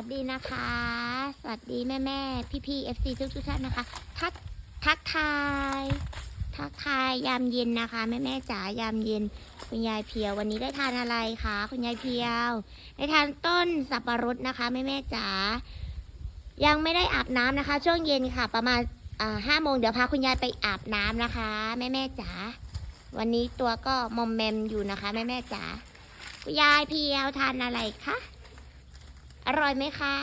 วัสดีนะคะ สวัสดีแม่แม่พี่พี่เอฟซีทุกทุกท่านนะคะ ทักทักทาย ทักทายยามเย็นนะคะแม่แม่จ๋ายามเย็น คุณยายเพียววันนี้ได้ทานอะไรคะคุณยายเพียว ได้ทานต้นสับปะรดนะคะแม่แม่จ๋ายังไม่ได้อาบน้ำนะคะ ช่วงเย็นค่ะ ประมาณห้าโมงเดี๋ยวพาคุณยายไปอาบน้ำนะคะ แม่แม่จ๋าวันนี้ตัวก็มอมแมมอยู่นะคะแม่แม่จ๋าคุณยายเพียวทานอะไรคะ อร่อยไหมคะ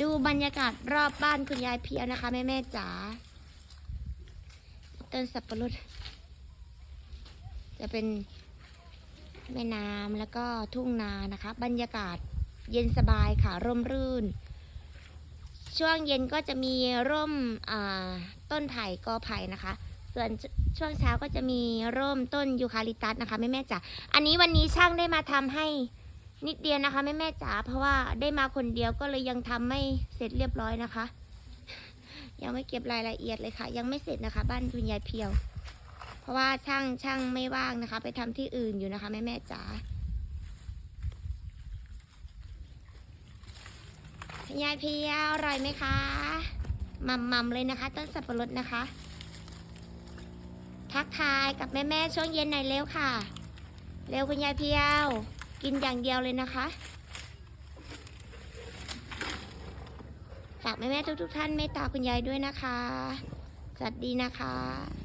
ดูบรรยากาศรอบบ้านคุณยายเพียวนะคะแม่แม่จ๋าต้นสับปะรดจะเป็นแม่น้ำแล้วก็ทุ่งนานะคะ บรรยากาศเย็นสบายค่ะร่มรื่น ช่วงเย็นก็จะมีร่มต้นไผ่กอไผ่นะคะ ส่วนช่วงเช้าก็จะมีร่มต้นยูคาลิปตัสนะคะแม่แม่จ๋าอันนี้วันนี้ช่างได้มาทำให้นิดเดียวนะคะแม่แม่จ๋าเพราะว่าได้มาคนเดียวก็เลยยังทำไม่เสร็จเรียบร้อยนะคะ ยังไม่เก็บรายละเอียดเลยค่ะ ยังไม่เสร็จนะคะ บ้านคุณยายเพียว เพราะว่าช่างช่างไม่ว่างนะคะ ไปทำที่อื่นอยู่นะคะแม่แม่จ๋าคุณ ยายเพียวอร่อยไหมคะมัมมัมเลยนะคะ ต้นสับปะรดนะคะ ทักทายกับแม่แม่ช่วงเย็นหน่อยเร็วค่ะ เร็วคุณยายเพียว กินอย่างเดียวเลยนะคะฝากแม่แม่ทุกๆ ท่านเมตตาคุณยายด้วยนะคะสวัสดีนะคะ